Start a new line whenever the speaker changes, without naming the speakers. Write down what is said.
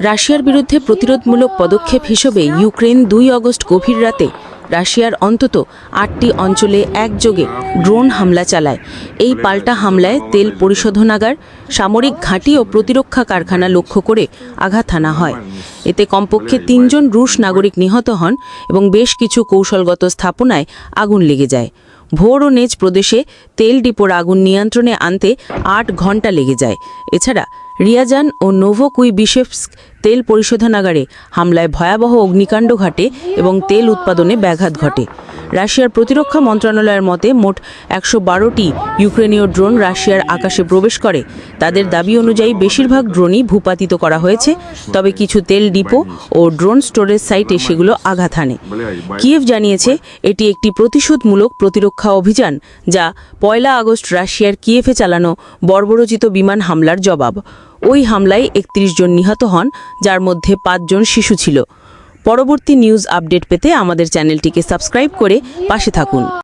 রাশিয়ার বিরুদ্ধে প্রতিরোধমূলক পদক্ষেপ হিসেবে ইউক্রেন দুই অগস্ট গভীর রাতে রাশিয়ার অন্তত আটটি অঞ্চলে একযোগে ড্রোন হামলা চালায়। এই পাল্টা হামলায় তেল পরিশোধনাগার, সামরিক ঘাঁটি ও প্রতিরক্ষা কারখানা লক্ষ্য করে আঘাত হানা হয়। এতে কমপক্ষে তিনজন রুশ নাগরিক নিহত হন এবং বেশ কিছু কৌশলগত স্থাপনায় আগুন লেগে যায়। ভোর ও নেজ প্রদেশে তেল ডিপোর আগুন নিয়ন্ত্রণে আনতে আট ঘণ্টা লেগে যায়। এছাড়া রিয়াজান ও নোভোকুইবিশেভস্ক তেল পরিশোধনাগারে হামলায় ভয়াবহ অগ্নিকাণ্ড ঘটে এবং তেল উৎপাদনে ব্যাঘাত ঘটে। রাশিয়ার প্রতিরক্ষা মন্ত্রণালয়ের মতে মোট একশো বারোটি ইউক্রেনীয় ড্রোন রাশিয়ার আকাশে প্রবেশ করে। তাদের দাবি অনুযায়ী বেশিরভাগ ড্রোনই ভূপাতিত করা হয়েছে, তবে কিছু তেল ডিপো ও ড্রোন স্টোরেজ সাইটে সেগুলো আঘাত হানে। কিয়েভ জানিয়েছে, এটি একটি প্রতিশোধমূলক প্রতিরক্ষা অভিযান, যা পয়লা আগস্ট রাশিয়ার কিয়েভে চালানো বর্বরচিত বিমান হামলার জবাব। ওই হামলায় একত্রিশ জন নিহত হন, যার মধ্যে পাঁচজন শিশু ছিল। পরবর্তী নিউজ আপডেট পেতে আমাদের চ্যানেলটিকে সাবস্ক্রাইব করে পাশে থাকুন।